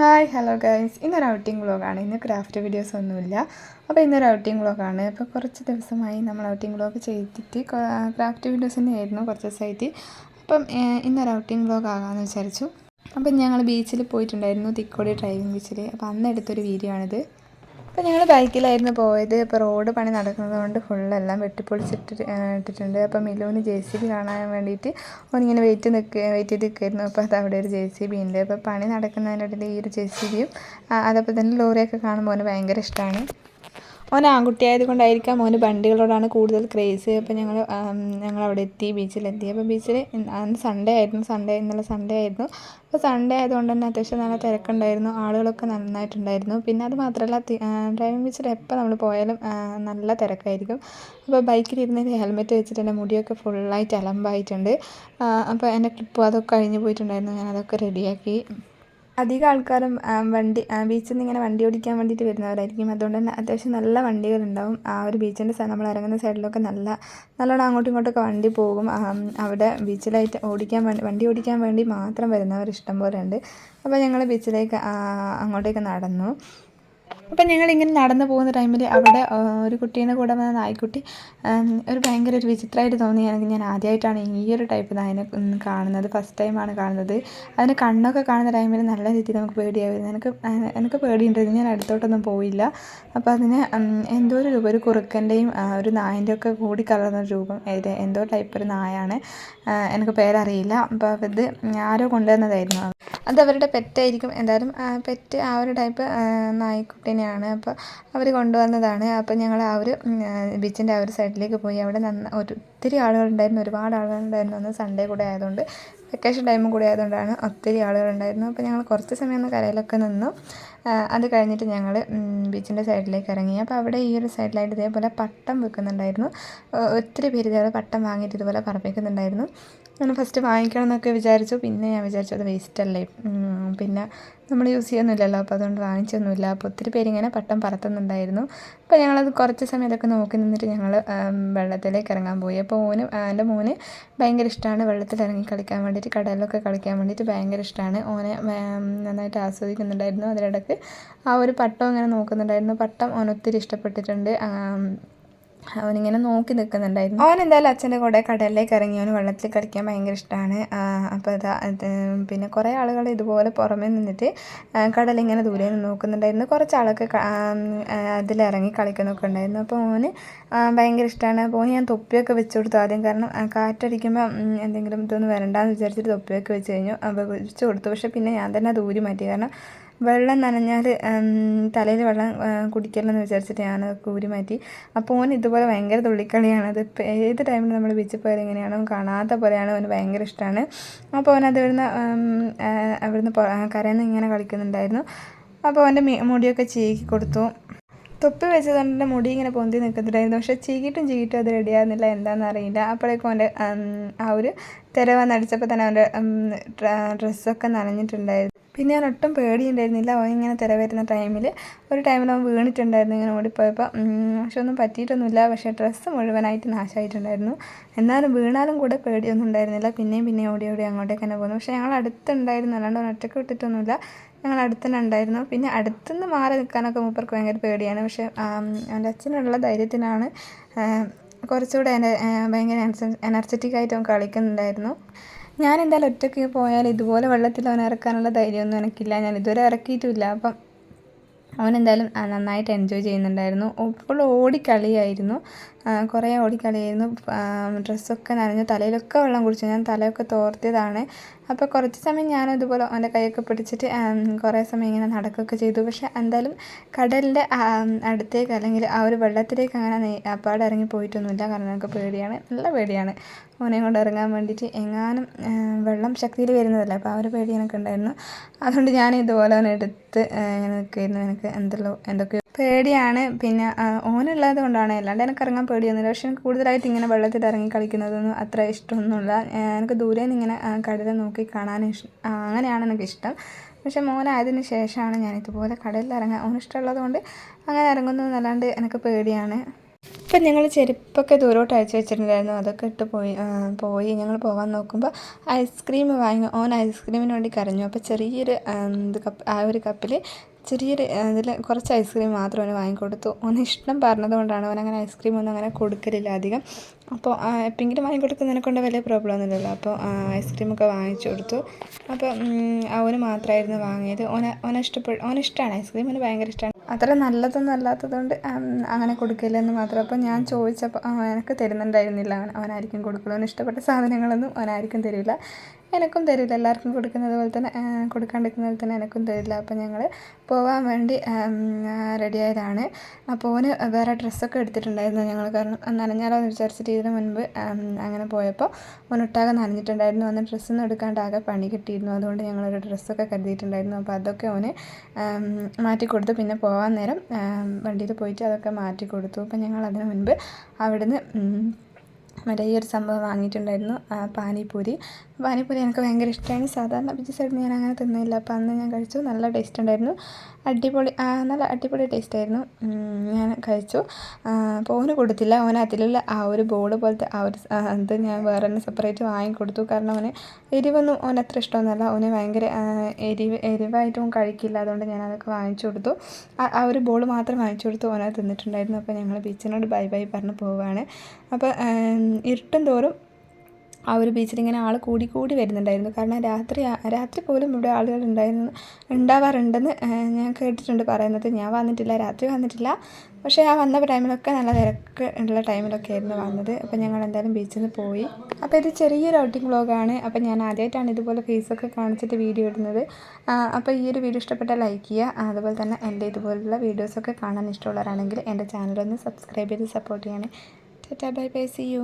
Hi hello guys ഇന്നൊരു outing വ്ളോഗാണ് ഇന്ന് ക്രാഫ്റ്റ് വീഡിയോസ് ഒന്നുമില്ല. അപ്പോൾ ഇന്നൊരു ഔട്ടിംഗ് വ്ളോഗാണ് അപ്പോൾ കുറച്ച് ദിവസമായി നമ്മൾ ഔട്ടിംഗ് വ്ളോഗ് ചെയ്തിട്ട് ക്രാഫ്റ്റ് വീഡിയോസ് തന്നെയായിരുന്നു കുറച്ച് ദിവസമായിട്ട്. അപ്പം ഇന്നൊരു ഔട്ടിംഗ് വ്ളോഗ് ആകാമെന്ന് വിചാരിച്ചു. അപ്പം ഞങ്ങൾ ബീച്ചിൽ പോയിട്ടുണ്ടായിരുന്നു തിക്കോടി ഡ്രൈവിംഗ് ബീച്ചിൽ അപ്പോൾ അന്ന് എടുത്തൊരു വീഡിയോ ആണിത്. അപ്പോൾ ഞങ്ങൾ ബൈക്കിലായിരുന്നു പോയത്. ഇപ്പോൾ റോഡ് പണി നടക്കുന്നത് കൊണ്ട് ഫുള്ളെല്ലാം വെട്ടിപ്പൊളിച്ചിട്ട് ഇട്ടിട്ടുണ്ട്. അപ്പോൾ മിലുവിന് ജെ സി ബി കാണാൻ വേണ്ടിയിട്ട് ഓനിങ്ങനെ വെയിറ്റ് നിൽക്കുക വെയിറ്റ് ചെയ്ത് നിൽക്കുമായിരുന്നു അപ്പോൾ അത് അവിടെ ഒരു ജെ സി ബി ഉണ്ട്. അപ്പോൾ പണി നടക്കുന്നതിനിടയിൽ ഈ ഒരു ജെ സി ബിയും അതപ്പോൾ തന്നെ ലോറിയൊക്കെ കാണുമ്പോൾ അവന് ഭയങ്കര ഇഷ്ടമാണ് ഓൻ ആൺകുട്ടിയായത് കൊണ്ടായിരിക്കാം മോന് വണ്ടികളോടാണ് കൂടുതൽ ക്രേസ്. അപ്പോൾ ഞങ്ങൾ ഞങ്ങൾ അവിടെ എത്തി ബീച്ചിലെത്തി അപ്പോൾ ബീച്ചിൽ അന്ന് സൺഡേ ആയിരുന്നു. സൺഡേ ഇന്നലെ സൺഡേ ആയിരുന്നു. അപ്പോൾ സൺഡേ ആയതുകൊണ്ട് തന്നെ അത്യാവശ്യം നല്ല തിരക്കുണ്ടായിരുന്നു. ആളുകളൊക്കെ നന്നായിട്ടുണ്ടായിരുന്നു. പിന്നെ അത് മാത്രമല്ല ഡ്രൈവിംഗ് ബീച്ചിൽ എപ്പോൾ നമ്മൾ പോയാലും നല്ല തിരക്കായിരിക്കും. അപ്പോൾ ബൈക്കിലിരുന്ന് ഹെൽമെറ്റ് വെച്ചിട്ട് എന്റെ മുടിയൊക്കെ ഫുള്ളായിട്ട് അലമ്പായിട്ടുണ്ട്. അപ്പോൾ എന്റെ ക്ലിപ്പ് അതൊക്കെ കഴിഞ്ഞ് പോയിട്ടുണ്ടായിരുന്നു. ഞാൻ അതൊക്കെ റെഡിയാക്കി അധികം ആൾക്കാരും വണ്ടി ബീച്ചിൽ നിന്ന് ഇങ്ങനെ വണ്ടി ഓടിക്കാൻ വേണ്ടിയിട്ട് വരുന്നവരായിരിക്കും. അതുകൊണ്ട് തന്നെ അത്യാവശ്യം നല്ല വണ്ടികളുണ്ടാവും. ആ ഒരു ബീച്ചിന്റെ നമ്മൾ ഇറങ്ങുന്ന സൈഡിലൊക്കെ നല്ല നല്ലോണം അങ്ങോട്ടും ഇങ്ങോട്ടൊക്കെ വണ്ടി പോകും. അവിടെ ബീച്ചിലായിട്ട് ഓടിക്കാൻ വേണ്ടി വണ്ടി ഓടിക്കാൻ വേണ്ടി മാത്രം വരുന്നവർ ഇഷ്ടം പോലെ ഉണ്ട് അപ്പോൾ ഞങ്ങൾ ബീച്ചിലേക്ക് അങ്ങോട്ടേക്ക് നടന്നു. അപ്പം ഞങ്ങളിങ്ങനെ നടന്നു പോകുന്ന ടൈമിൽ അവിടെ ഒരു കുട്ടീനെ കൂടെ വന്ന നായ്ക്കുട്ടി ഒരു ഭയങ്കര ഒരു വിചിത്രമായിട്ട് തോന്നി എനിക്ക് ഞാൻ ആദ്യമായിട്ടാണ് ഈ ഒരു ടൈപ്പ് നായനെ കാണുന്നത്. ഫസ്റ്റ് ടൈമാണ് കാണുന്നത്. അതിന് കണ്ണൊക്കെ കാണുന്ന ടൈമിൽ നല്ല രീതിയിൽ നമുക്ക് പേടിയായിരുന്നു എനിക്ക് എനിക്ക് പേടിയുണ്ടായിരുന്നു. ഞാൻ അടുത്തോട്ടൊന്നും പോയില്ല. അപ്പോൾ അതിന് എന്തോ ഒരു രൂപം ഒരു കുറുക്കന്റെയും ഒരു നായന്റെ ഒക്കെ കൂടി കലർന്ന രൂപം ഇത് എന്തോ ടൈപ്പ് ഒരു നായാണ്. എനിക്ക് പേരറിയില്ല. അപ്പോൾ ഇത് ആരോ കൊണ്ടുവന്നതായിരുന്നു. അത് അവരുടെ പെറ്റായിരിക്കും. എന്തായാലും പെറ്റ് ആ ഒരു ടൈപ്പ് നായ്ക്കുട്ടീനെയാണ്. അപ്പോൾ അവർ കൊണ്ടുവന്നതാണ്. അപ്പോൾ ഞങ്ങൾ ആ ഒരു ബീച്ചിന്റെ ആ ഒരു സൈഡിലേക്ക് പോയി. അവിടെ നന്ന ഒരു ഒത്തിരി ആളുകളുണ്ടായിരുന്നു ഒരുപാട് ആളുകളുണ്ടായിരുന്നു അന്ന് സൺഡേ കൂടെ ആയതുകൊണ്ട്. വെക്കേഷൻ ടൈമും കൂടെ ആയതുകൊണ്ടാണ് ഒത്തിരി ആളുകളുണ്ടായിരുന്നു. അപ്പോൾ ഞങ്ങൾ കുറച്ച് സമയം ഒന്ന് കരയിലൊക്കെ നിന്നു. അത് കഴിഞ്ഞിട്ട് ഞങ്ങൾ ബീച്ചിന്റെ സൈഡിലേക്ക് ഇറങ്ങി. അപ്പോൾ അവിടെ ഈ ഒരു സൈഡിലായിട്ട് ഇതേപോലെ പട്ടം വെക്കുന്നുണ്ടായിരുന്നു. ഒ- ഒത്തിരി പേര് ഇതേപോലെ പട്ടം വാങ്ങിയിട്ട് ഇതുപോലെ പറപ്പിക്കുന്നുണ്ടായിരുന്നു ഞാൻ ഫസ്റ്റ് വാങ്ങിക്കണം എന്നൊക്കെ വിചാരിച്ചു. പിന്നെ ഞാൻ വിചാരിച്ചു അത് വേസ്റ്റ് അല്ലേ. പിന്നെ നമ്മൾ യൂസ് ചെയ്യുന്നില്ലല്ലോ. അപ്പോൾ അതുകൊണ്ട് വാങ്ങിച്ചൊന്നുമില്ല. അപ്പോൾ ഒത്തിരി പേരിങ്ങനെ പട്ടം പറത്തുന്നുണ്ടായിരുന്നു. അപ്പോൾ ഞങ്ങളത് കുറച്ച് സമയത്തൊക്കെ നോക്കി നിന്നിട്ട് ഞങ്ങൾ വെള്ളത്തിലേക്ക് ഇറങ്ങാൻ പോയി. അപ്പോൾ ഓന് എന്റെ മോന് ഭയങ്കര ഇഷ്ടമാണ് വെള്ളത്തിൽ ഇറങ്ങി കളിക്കാൻ വേണ്ടിയിട്ട് കടലിലൊക്കെ കളിക്കാൻ വേണ്ടിയിട്ട് ഭയങ്കര ഇഷ്ടമാണ്. ഓനെ നന്നായിട്ട് ആസ്വദിക്കുന്നുണ്ടായിരുന്നു. അതിനിടയ്ക്ക് ആ ഒരു പട്ടം ഇങ്ങനെ നോക്കുന്നുണ്ടായിരുന്നു. പട്ടം ഓനൊത്തിരി ഇഷ്ടപ്പെട്ടിട്ടുണ്ട്. അവനിങ്ങനെ നോക്കി നിൽക്കുന്നുണ്ടായിരുന്നു. അവൻ എന്തായാലും അച്ഛന്റെ കൂടെ കടലിലേക്ക് ഇറങ്ങി. അവന് വെള്ളത്തിൽ കളിക്കാൻ ഭയങ്കര ഇഷ്ടമാണ്. അപ്പോൾ ഇതാ പിന്നെ കുറേ ആളുകൾ ഇതുപോലെ പുറമേ നിന്നിട്ട് കടലിങ്ങനെ ദൂരെ നിന്ന് നോക്കുന്നുണ്ടായിരുന്നു. കുറച്ച് ആളൊക്കെ അതിലിറങ്ങി കളിക്കുന്നൊക്കെ ഉണ്ടായിരുന്നു. അപ്പോൾ ഓന് ഭയങ്കര ഇഷ്ടമാണ്. അപ്പോൾ ഞാൻ തൊപ്പിയൊക്കെ വെച്ച് കൊടുത്തു ആദ്യം. കാരണം കാറ്റടിക്കുമ്പോൾ എന്തെങ്കിലും ഇതൊന്നും വരണ്ടെന്ന് വിചാരിച്ചിട്ട് തൊപ്പിയൊക്കെ വെച്ച് കഴിഞ്ഞു. അപ്പോൾ വെച്ച് കൊടുത്തു. പക്ഷേ പിന്നെ ഞാൻ തന്നെ അത് ഊരി മാറ്റി. കാരണം വെള്ളം നനഞ്ഞാൽ തലയിൽ വെള്ളം കുടിക്കല്ലെന്ന് വിചാരിച്ചിട്ട് ഞാൻ കൂരി മാറ്റി. അപ്പോൾ ഓൻ ഇതുപോലെ ഭയങ്കര തുള്ളിക്കളിയാണ്. അത് ഏത് ടൈമിൽ നമ്മൾ ബീച്ചിൽ പോയാൽ എങ്ങനെയാണോ കാണാത്ത പോലെയാണ് അവന് ഭയങ്കര ഇഷ്ടമാണ് അപ്പോൾ അവൻ അത് ഇവിടുന്ന് അവിടുന്ന് കരയിൽ ഇങ്ങനെ കളിക്കുന്നുണ്ടായിരുന്നു. അപ്പോൾ അവന്റെ മുടിയൊക്കെ ചീകി കൊടുത്തു. തൊപ്പി വെച്ചതുകൊണ്ട് എന്റെ മുടി ഇങ്ങനെ പൊന്തി നിൽക്കുന്നുണ്ടായിരുന്നു. പക്ഷേ ചീകിട്ടും ചീകിട്ടും അത് റെഡിയാകുന്നില്ല എന്താണെന്ന് അറിയില്ല. അപ്പോഴേക്കും അവന്റെ ആ ഒരു തിര വന്നടിച്ചപ്പോൾ തന്നെ അവന്റെ ഡ്രസ്സൊക്കെ നനഞ്ഞിട്ടുണ്ടായിരുന്നു. പിന്നെ ഞാൻ ഒട്ടും പേടിയുണ്ടായിരുന്നില്ല. അവൻ ഇങ്ങനെ തിര വരുന്ന ടൈമിൽ ഒരു ടൈമിൽ അവൻ വീണിട്ടുണ്ടായിരുന്നു ഇങ്ങനെ ഓടിപ്പോയപ്പോൾ പക്ഷെ ഒന്നും പറ്റിയിട്ടൊന്നുമില്ല. പക്ഷേ ഡ്രസ്സ് മുഴുവനായിട്ട് നാശമായിട്ടുണ്ടായിരുന്നു എന്നാലും വീണാലും കൂടെ പേടിയൊന്നും ഉണ്ടായിരുന്നില്ല. പിന്നെയും പിന്നെയും ഓടി ഓടി അങ്ങോട്ടേക്ക് തന്നെ പോകുന്നു പക്ഷേ ഞങ്ങൾ അടുത്തുണ്ടായിരുന്നു. അല്ലാണ്ട് അവൻ ഒറ്റയ്ക്ക് വിട്ടിട്ടൊന്നുമില്ല. ഞങ്ങൾ അടുത്തുതന്നെ ഉണ്ടായിരുന്നു. പിന്നെ അടുത്തുനിന്ന് മാറി നിൽക്കാനൊക്കെ മൂപ്പർക്ക് ഭയങ്കര പേടിയാണ്. പക്ഷേ എന്റെ അച്ഛനുള്ള ധൈര്യത്തിനാണ് കുറച്ചുകൂടെ എന്റെ ഭയങ്കര എനർജറ്റിക് ആയിട്ട് അവൻ കളിക്കുന്നുണ്ടായിരുന്നു. ഞാൻ എന്തായാലും ഒറ്റയ്ക്ക് പോയാൽ ഇതുപോലെ വെള്ളത്തിൽ അവൻ ഇറക്കാനുള്ള ധൈര്യമൊന്നും എനിക്കില്ല. ഞാൻ ഇതുവരെ ഇറക്കിയിട്ടുമില്ല അപ്പം അവൻ എന്തായാലും നന്നായിട്ട് എൻജോയ് ചെയ്യുന്നുണ്ടായിരുന്നു. ഫുൾ ഓടിക്കളിയായിരുന്നു. കുറേ ഓടിക്കളിയായിരുന്നു. ഡ്രസ്സൊക്കെ നനഞ്ഞ് തലയിലൊക്കെ വെള്ളം കുടിച്ചു. ഞാൻ തലയൊക്കെ തോർത്തിയതാണ്. അപ്പോൾ കുറച്ച് സമയം ഞാൻ അതുപോലെ അവന്റെ കൈയൊക്കെ പിടിച്ചിട്ട് കുറേ സമയം ഇങ്ങനെ നടക്കുകയൊക്കെ ചെയ്തു. പക്ഷെ എന്തായാലും കടലിന്റെ അടുത്തേക്ക് അല്ലെങ്കിൽ ആ ഒരു വെള്ളത്തിലേക്ക് അങ്ങനെ അപ്പാട് ഇറങ്ങി പോയിട്ടൊന്നുമില്ല. കാരണം എനിക്ക് പേടിയാണ്. നല്ല പേടിയാണ്. മോനെ കൊണ്ട് ഇറങ്ങാൻ വേണ്ടിയിട്ട് എങ്ങാനും വെള്ളം ശക്തിയിൽ വരുന്നതല്ല? അപ്പോൾ ആ ഒരു പേടി എനിക്ക് ഉണ്ടായിരുന്നു അതുകൊണ്ട് ഞാൻ ഇതുപോലെ എടുത്ത് ഇങ്ങനെ നിൽക്കുമായിരുന്നു എനിക്ക് എന്തെല്ലോ എന്തൊക്കെയോ പേടിയാണ്. പിന്നെ ഓനുള്ളത് കൊണ്ടാണ്. അല്ലാണ്ട് എനിക്ക് ഇറങ്ങാൻ പേടിയൊന്നുമില്ല. പക്ഷെ എനിക്ക് കൂടുതലായിട്ട് ഇങ്ങനെ വെള്ളത്തിൽ ഇറങ്ങി കളിക്കുന്നതൊന്നും അത്ര ഇഷ്ടമൊന്നുമില്ല. എനിക്ക് ദൂരെ നിന്ന് ഇങ്ങനെ കടലിൽ നോക്കി കാണാൻ ഇഷ്ടം അങ്ങനെയാണ് എനിക്കിഷ്ടം പക്ഷെ മോനായതിന് ശേഷമാണ് ഞാൻ ഇതുപോലെ കടലിൽ ഇറങ്ങാൻ ഓനിഷ്ടമുള്ളത് കൊണ്ട് അങ്ങനെ ഇറങ്ങുന്നതെന്നല്ലാണ്ട് എനിക്ക് പേടിയാണ്. ഇപ്പം ഞങ്ങൾ ചെരുപ്പൊക്കെ ദൂരോട്ട് അയച്ചു വെച്ചിട്ടുണ്ടായിരുന്നു. അതൊക്കെ ഇട്ട് പോയി പോയി ഞങ്ങൾ പോകാൻ നോക്കുമ്പോൾ ഐസ്ക്രീം വാങ്ങി ഓൻ ഐസ്ക്രീമിന് വേണ്ടി കരഞ്ഞു. അപ്പോൾ ചെറിയൊരു ഇത് കപ്പ് ആ ഒരു കപ്പിൽ ചെറിയൊരു അതിൽ കുറച്ച് ഐസ്ക്രീം മാത്രം അവന് വാങ്ങിക്കൊടുത്തു. ഓന് ഇഷ്ടം പറഞ്ഞതുകൊണ്ടാണ് അവൻ അങ്ങനെ ഐസ്ക്രീം ഒന്നും അങ്ങനെ കൊടുക്കലില്ല അധികം. അപ്പോൾ എപ്പെങ്കിലും വാങ്ങിക്കൊടുക്കുന്നതിനെ കൊണ്ട് വലിയ പ്രോബ്ലം ഒന്നുമില്ലല്ലോ അപ്പോൾ ഐസ്ക്രീമൊക്കെ വാങ്ങിച്ചു കൊടുത്തു. അപ്പോൾ അവന് മാത്രമായിരുന്നു വാങ്ങിയത്. ഓന ഓന ഇഷ്ടപ്പെട്ടു ഓന ഇഷ്ടമാണ് ഐസ്ക്രീം അവന് ഭയങ്കര ഇഷ്ടമാണ് അത്ര നല്ലതൊന്നും അല്ലാത്തത് കൊണ്ട് അങ്ങനെ കൊടുക്കില്ലെന്ന് മാത്രം. അപ്പോൾ ഞാൻ ചോദിച്ചപ്പോൾ എനിക്ക് തരുന്നുണ്ടായിരുന്നില്ല. അവൻ അവനായിരിക്കും കൊടുക്കുള്ളൂ ഇഷ്ടപ്പെട്ട സാധനങ്ങളൊന്നും അവനായിരിക്കും തരില്ല. എനക്കും തരില്ല. എല്ലാവർക്കും കൊടുക്കുന്നത് പോലെ തന്നെ കൊടുക്കാണ്ടിരിക്കുന്നത് പോലെ തന്നെ എനക്കും തരില്ല. അപ്പോൾ ഞങ്ങൾ പോകാൻ വേണ്ടി റെഡിയായതാണ്. അപ്പോൾ ഓന് വേറെ ഡ്രസ്സൊക്കെ എടുത്തിട്ടുണ്ടായിരുന്നു ഞങ്ങൾ കാരണം നനഞ്ഞാലോ എന്ന് വിചാരിച്ചിട്ട് ഇതിന് മുൻപ് അങ്ങനെ പോയപ്പോൾ ഓനൊട്ടാകെ നനഞ്ഞിട്ടുണ്ടായിരുന്നു. അന്ന് ഡ്രസ്സൊന്നും എടുക്കാണ്ട് ആകെ പണി കിട്ടിയിരുന്നു. അതുകൊണ്ട് ഞങ്ങളൊരു ഡ്രസ്സൊക്കെ കരുതിയിട്ടുണ്ടായിരുന്നു. അപ്പോൾ അതൊക്കെ ഓന് മാറ്റി കൊടുത്തു. പിന്നെ പോകാൻ നേരം വണ്ടിയിൽ പോയിട്ട് അതൊക്കെ മാറ്റി കൊടുത്തു. അപ്പോൾ ഞങ്ങൾ അതിന് മുൻപ് അവിടുന്ന് മറ്റേ ഈ ഒരു സംഭവം വാങ്ങിയിട്ടുണ്ടായിരുന്നു പാനിപൂരി പാനിപൂരി എനിക്ക് ഭയങ്കര ഇഷ്ടമാണ് സാധാരണ ബിജി സൈഡിൽ ഞാൻ അങ്ങനെ തിന്നില്ല. അപ്പോൾ അന്ന് ഞാൻ കഴിച്ചു. നല്ല ടേസ്റ്റ് ഉണ്ടായിരുന്നു. അടിപൊളി നല്ല അടിപൊളി ടേസ്റ്റ് ആയിരുന്നു. ഞാൻ കഴിച്ചു. അപ്പോൾ ഓന് കൊടുത്തില്ല. ഓന് അതിലുള്ള ആ ഒരു ബോർഡ് പോലത്തെ ആ ഒരു ഇത് ഞാൻ വേറെ തന്നെ സെപ്പറേറ്റ് വാങ്ങിക്കൊടുത്തു കാരണം അവന് എരിവൊന്നും ഓന് അത്ര ഇഷ്ടമൊന്നുമല്ല. ഓന് ഭയങ്കര എരിവ് എരിവായിട്ടും കഴിക്കില്ല. അതുകൊണ്ട് ഞാൻ അതൊക്കെ വാങ്ങിച്ചു കൊടുത്തു. ആ ഒരു ബോൾ മാത്രം വാങ്ങിച്ചു കൊടുത്തു. ഓനത് തിന്നിട്ടുണ്ടായിരുന്നു. അപ്പോൾ ഞങ്ങൾ ബീച്ചിനോട് ബൈ ബൈ പറഞ്ഞ് പോവുകയാണ് അപ്പോൾ ഇരുട്ടും തോറും ആ ഒരു ബീച്ചിൽ ഇങ്ങനെ ആൾ കൂടി കൂടി വരുന്നുണ്ടായിരുന്നു. കാരണം രാത്രി രാത്രി പോലും ഇവിടെ ആളുകൾ ഉണ്ടായിരുന്നു ഉണ്ടാവാറുണ്ടെന്ന് ഞാൻ കേട്ടിട്ടുണ്ട് പറയുന്നത്. ഞാൻ വന്നിട്ടില്ല രാത്രി വന്നിട്ടില്ല. പക്ഷേ ആ വന്ന ടൈമിലൊക്കെ നല്ല തിരക്ക് ഉള്ള ടൈമിലൊക്കെ ആയിരുന്നു വന്നത്. അപ്പോൾ ഞങ്ങൾ എന്തായാലും ബീച്ചിൽ നിന്ന് പോയി. അപ്പോൾ ഇത് ചെറിയൊരു ഔട്ടിംഗ് വ്ളോഗാണ് അപ്പോൾ ഞാൻ ആദ്യമായിട്ടാണ് ഇതുപോലെ ഫേസൊക്കെ കാണിച്ചിട്ട് വീഡിയോ ഇടുന്നത്. അപ്പോൾ ഈ ഒരു വീഡിയോ ഇഷ്ടപ്പെട്ടാൽ ലൈക്ക് ചെയ്യുക. അതുപോലെ തന്നെ എന്റെ ഇതുപോലുള്ള വീഡിയോസൊക്കെ കാണാൻ ഇഷ്ടമുള്ളവരാണെങ്കിൽ എന്റെ ചാനലൊന്ന് സബ്സ്ക്രൈബ് ചെയ്ത് സപ്പോർട്ട് ചെയ്യണേ. Tata bye bye see you